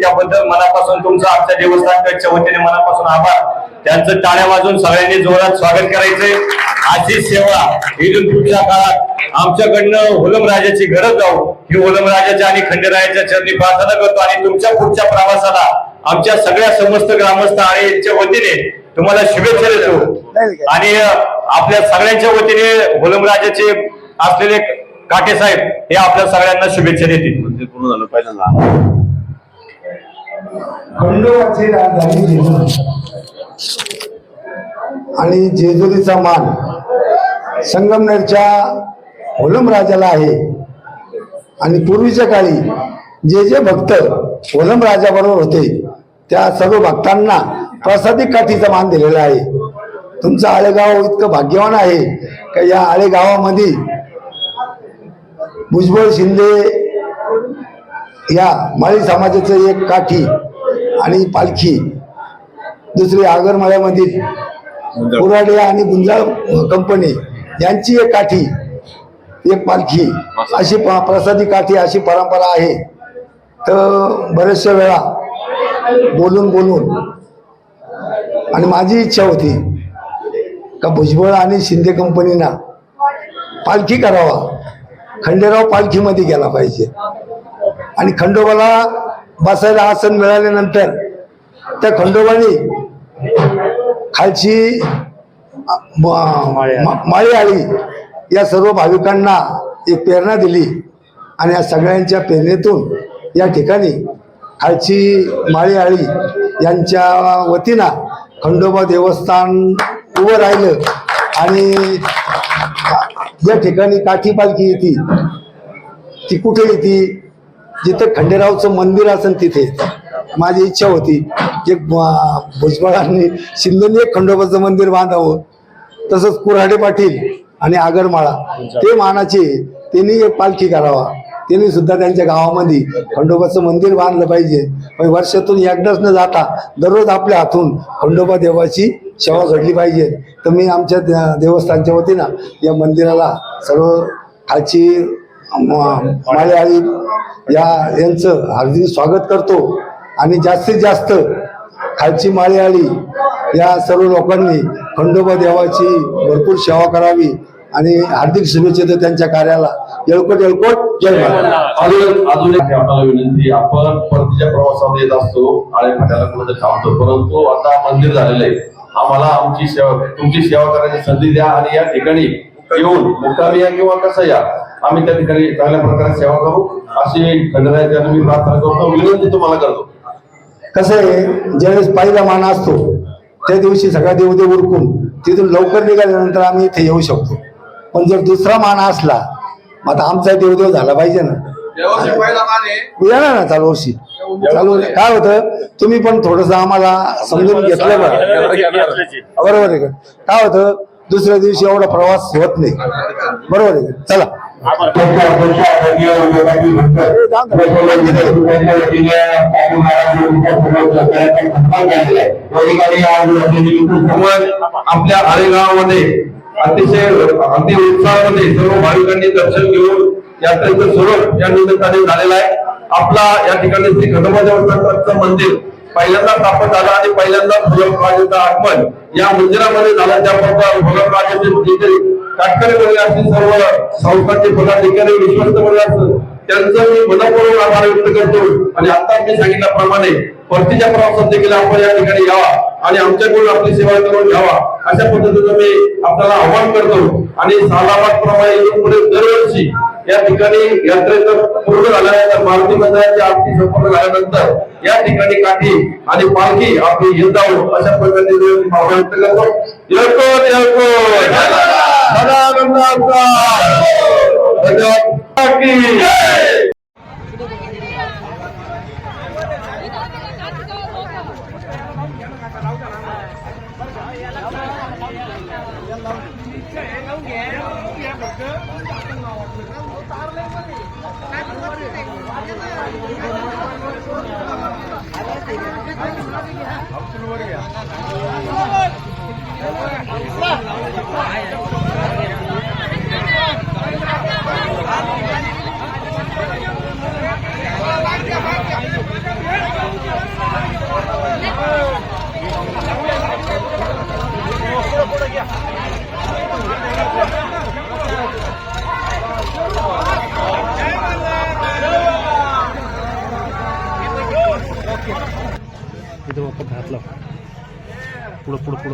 त्याबद्दल मनापासून तुमचं आमच्या देवस्थानच्या वतीने मनापासून आभार. त्यांचं टाळ्या वाजून सगळ्यांनी जोरात स्वागत करायचंय. अशी सेवा इथून पुढच्या काळात आमच्याकडनं होलम राजाची गरज जाऊ. ही होलम राजाच्या आणि खंडेरायाच्या चरणी प्रार्थना करतो आणि तुमच्या पुढच्या प्रवासाला आमच्या सगळ्या समस्त ग्रामस्थ आणि यांच्या वतीने तुम्हाला शुभेच्छा देतो. आणि आपल्या सगळ्यांच्या वतीने होलम राजाचे असलेले काटे साहेब हे आपल्या सगळ्यांना शुभेच्छा देतील. म्हणजे पूर्ण झालं पहिल्यांदा खंडोबाची राजधानी जेजुरी आणि जेजुरीचा मान संगमनेरच्या होलम राजाला आहे. आणि पूर्वीच्या काळी जे जे भक्त होलम राजाबरोबर होते त्या सर्व भक्तांना प्रसादिक काठीचा मान दिलेला आहे. तुमचं आळेगाव इतकं भाग्यवान आहे का या आळेगावामध्ये भुजबळ शिंदे या माळी समाजाचं एक काठी आणि पालखी दुसरी आगरमाळ्यामधील कुराडे आणि गुंजाळ कंपनी यांची एक काठी एक पालखी अशी प्रसादी काठी अशी परंपरा आहे. तर बऱ्याचशा वेळा बोलून बोलून आणि माझी इच्छा होती का भुजबळ आणि शिंदे कंपनीना पालखी करावा. खंडेराव पालखीमध्ये गेला पाहिजे. आणि खंडोबाला बसायला आसन मिळाल्यानंतर त्या खंडोबाने खालची माळी आली. या सर्व भाविकांना एक प्रेरणा दिली आणि या सगळ्यांच्या प्रेरणेतून या ठिकाणी खालची माळी आळी यांच्या वतीनं खंडोबा देवस्थान उभं राहिलं आणि या ठिकाणी काठी पालखी येते. ती कुठे येते? जिथं खंडेरावचं मंदिर असेल तिथे. माझी इच्छा होती की भुजबळांनी शिंदेनी एक खंडोबाचं मंदिर बांधावं. तसंच कुऱ्हाडे पाटील आणि आगरमाळा. ते मानाचे त्यांनी एक पालखी करावा. त्यांनी सुद्धा त्यांच्या गावामध्ये खंडोबाचं मंदिर बांधलं पाहिजे. पण वर्षातून एकदाच न जाता दररोज आपल्या हातून खंडोबा देवाची सेवा घडली पाहिजे. तर मी आमच्या देवस्थानच्या वतीनं या मंदिराला सर्व खालची आई या यांचं हार्दिक स्वागत करतो. आणि जास्तीत जास्त खालची आली या सर्व लोकांनी खंडोबा देवाची भरपूर सेवा करावी आणि हार्दिक शुभेच्छा देतो त्यांच्या कार्याला. येळकोट येळकोट जय अजून एक आपल्याला विनंती आपण परतीच्या प्रवासात येत असतो आळे फाट्याला कुठे थांबतो परंतु आता मंदिर झालेलं आहे. आम्हाला आमची सेवा तुमची सेवा करायची संधी द्या आणि या ठिकाणी येऊन मुक्कामी या किंवा कसं या आम्ही त्या ठिकाणी चांगल्या प्रकारे सेवा करू. अशी खंडरायाच्या मी प्रार्थना करतो विनंती तुम्हाला करतो. कसं आहे ज्यावेळेस पहिला मान असतो त्या दिवशी सगळ्या देवदेव उरकून तिथून लवकर निघाल्यानंतर आम्ही इथे येऊ शकतो. पण जर दुसरा मान असला मग आता आमचा देवदेव झाला पाहिजे ना. येणार ना चालू वर्षी. चालू काय होतं तुम्ही पण थोडस आम्हाला समजून घेतलं बरोबर आहे का? काय होतं दुसऱ्या दिवशी एवढा प्रवास होत नाही. बरोबर आहे चला. आपल्या आळेगावामध्ये अतिशय अगदी उत्साहामध्ये सर्व भाविकांनी दर्शन घेऊन यात्रेचं स्वरूप या निमित्ताने झालेलं आहे. आपला या ठिकाणी श्री खंडोबा देवस्थानचं मंदिर पहिल्यांदा स्थापन झाला आणि पहिल्यांदा भगवान राजाचं आगमन या मंदिरामध्ये झालं त्याबरोबर भगवान असतील सर्व संस्थांचे पदाधिकारी विश्वस्त असतील त्यांचं मी मनपूर्वक आभार व्यक्त करतो. आणि आता मी सांगितल्याप्रमाणे परतीच्या प्रवासात देखील आपण या ठिकाणी यावा आणि आमच्याकडून आपली सेवा करून घ्यावा अशा पद्धतीनं मी आपल्याला आव्हान करतो. आणि सालाबाद प्रमाणे पुढे दरवर्षी या ठिकाणी यात्रेचं पूर्ण झाल्यानंतर मारुती मंदिराची आरती संपन्न झाल्यानंतर या ठिकाणी काठी आणि पालखी आपली यंदावं अशा पद्धतीने मी व्यक्त करतो. येतो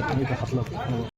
पुढं पुढं पुढं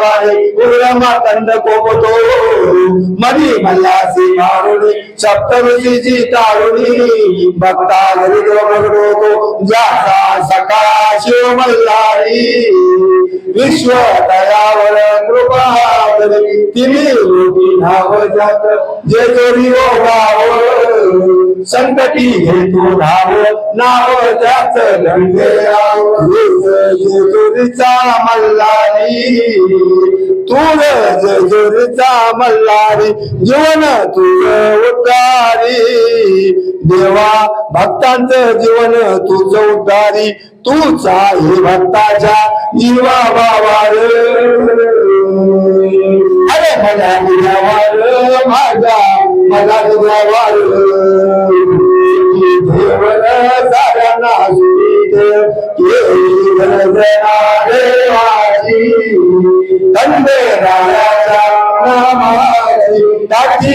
वारे कोपतो मधी मल्हासी मारुणी सप्त ऋषीची तारुणी सका शिव मल्हारी विश्व दयावर कृपा करी तिने रूपी नाव जात जे जोरी संकटी हेतू नाव नाव त्याच गंगे जेजुरीचा मल्हारी तुळ जेजुरीचा मल्हारी जीवन तुझ उद्धारी. देवा भक्तांचं जीवन तुझ उद्धारी. तूच आहे भक्ताच्या जीवा बावार अरे मला तुझ्यावर माझ्या मला तुझ्यावर देवन साऱ्यांना सुखी केली गरजना देवाची तंदे राजाच्या नामाची टाकी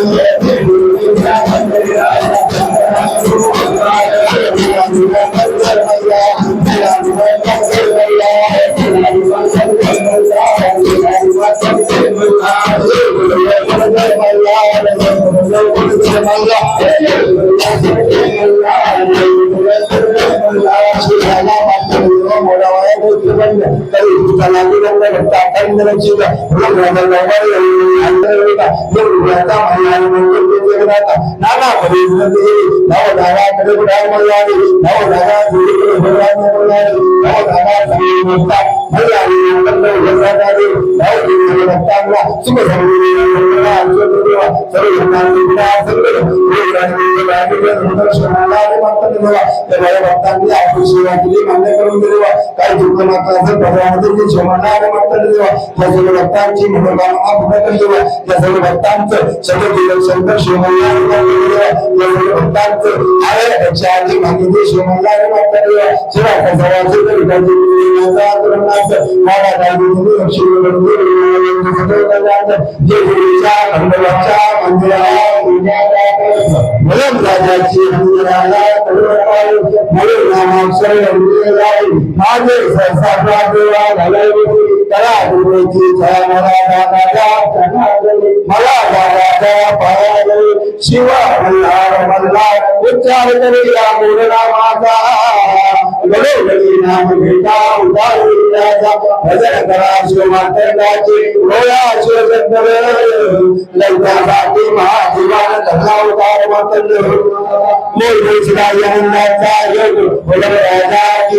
Allah झाली भंडाराची उजवा मान राजाला उजवा मान राजाला उजम राजा राज्य करी जय गुरुचा खंडोबाचा उजम राजा राज्य करी जय गुरुचा खंडोबाचा अरे मला मार्कंड बोलला मला मार्कंड भक्तांनी आपली सेवा केली मान्य करून दिली देवा. काही दुःख मात्राचं भगवान शोभणारे मात्र देवा. या सर्व भक्तांची मनोकामना पूर्ण कर देवा. या सर्व भक्तांचं सगळं जीवन शंकर शिवमल्लारे देवा. या सर्व भक्तांचं आहे त्याच्या आधी मागितले शिवमल्लारे मात्र देवा. शिवाय सर्वांचे तर विकायचे मारा गाडी जे गुरुच्या खंडोबाच्या मंदिराला मलम राजाची मंदिराला म्हणून नामाक्षर माझे सहसा देवा घालावी करा गुरुची छाया मला दादा मला दादाच्या पायाले शिवा मल्हार मल्हार उच्चार करी या गुरुनामाचा गडोगडी नाम घेता उदारी भजन करा शिव मातंडाचे डोळा शिव चंद्र महाजीवान धरला उतार मातंड मोर शिवायांचा योग बोलव की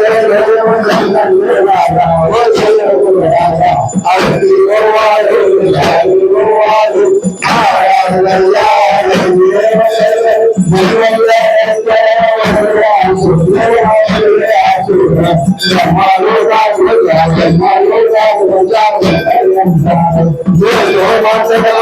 योग मातंड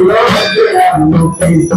चांगले अंबाबाईचा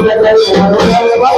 नमः